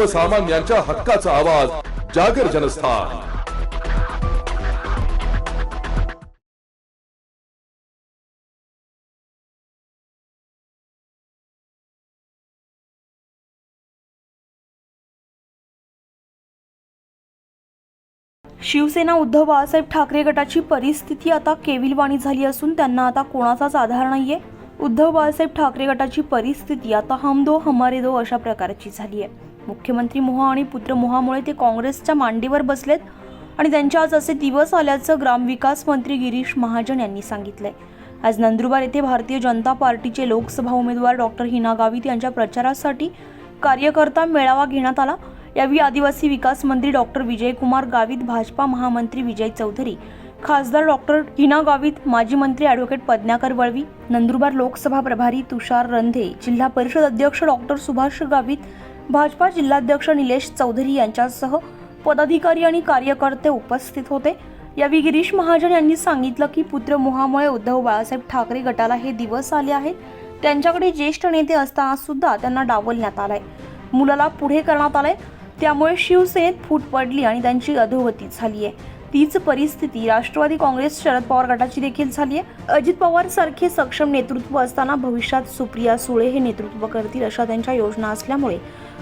सर्वसामान्यांच्या हक्काचा आवाज जागर जनस्थान. शिवसेना उद्धव बाळासाहेब ठाकरे गटाची परिस्थिती आता केविलवाणी झाली असून त्यांना आता कोणाचाच आधार नाहीये. उद्धव बाळासाहेब ठाकरे गटाची परिस्थिती आता हम दो हमारे दो अशा प्रकारची झाली आहे मुख्यमंत्री मोहा आणि पुत्र मोहामुळे ते काँग्रेसच्या मांडीवर बसलेत आणि त्यांच्या आज असे दिवस आल्याचं ग्रामविकास मंत्री गिरीश महाजन यांनी सांगितलंय. आज नंदुरबार येथे भारतीय जनता पार्टीचे लोकसभा उमेदवार डॉक्टर हिना गावित यांच्या प्रचारासाठी कार्यकर्ता मेळावा घेण्यात आला. यावेळी आदिवासी विकास मंत्री डॉक्टर विजयकुमार गावित भाजपा महामंत्री विजय चौधरी खासदार डॉक्टर हिना गावित माजी मंत्री ॲडव्होकेट पद्माकर वळवी नंदुरबार लोकसभा प्रभारी तुषार रंधे जिल्हा परिषद अध्यक्ष डॉक्टर सुभाष गावित भाजपा जिल्हाध्यक्ष निलेश चौधरी यांच्यासह पदाधिकारी आणि कार्यकर्ते उपस्थित होते. यावेळी गिरीश महाजन यांनी सांगितलं की पुत्र मोहामुळे उद्धव बाळासाहेब ठाकरे गटाला हे दिवस आले आहेत. त्यांच्याकडे ज्येष्ठ नेते असताना सुद्धा त्यांना डावलण्यात आलाय. मुलाला पुढे करण्यात आलंय. त्यामुळे शिवसेनेत फूट पडली आणि त्यांची अधोगती झाली आहे तीच परिस्थिती राष्ट्रवादी काँग्रेस शरद पवार गटाची देखील झाली आहे अजित पवार सारखे सक्षम नेतृत्व असताना भविष्यात सुप्रिया सुळे हे नेतृत्व करतील अशा त्यांच्या योजना असल्यामुळे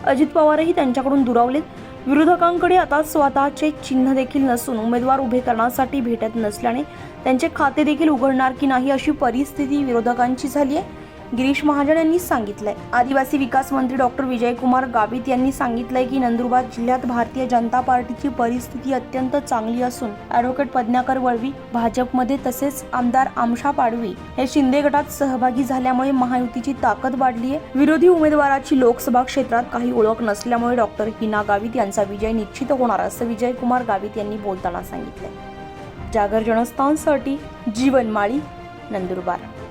अजित पवारही त्यांच्याकडून दुरावलेत. विरोधकांकडे आता स्वतःचे चिन्ह देखील नसून उमेदवार उभे करण्यासाठी भेटत नसल्याने त्यांचे खाते देखील उघडणार की नाही अशी परिस्थिती विरोधकांची झाली आहे. गिरीश महाजन यांनी सांगितलंय. आदिवासी विकास मंत्री डॉक्टर विजयकुमार गावित यांनी सांगितलंय की नंदुरबार जिल्ह्यात भारतीय जनता पार्टीची परिस्थिती अत्यंत चांगली असून ॲडव्होकेट पद्माकर वळवी भाजपमध्ये तसेच आमदार आमशा पाडवी हे शिंदे गटात सहभागी झाल्यामुळे महायुतीची ताकद वाढली आहे विरोधी उमेदवाराची लोकसभा क्षेत्रात काही ओळख नसल्यामुळे डॉक्टर हिना गावित यांचा विजय निश्चित होणार असं विजयकुमार गावित यांनी बोलताना सांगितलंय. जागर जनस्थानसाठी जीवन माळी नंदुरबार.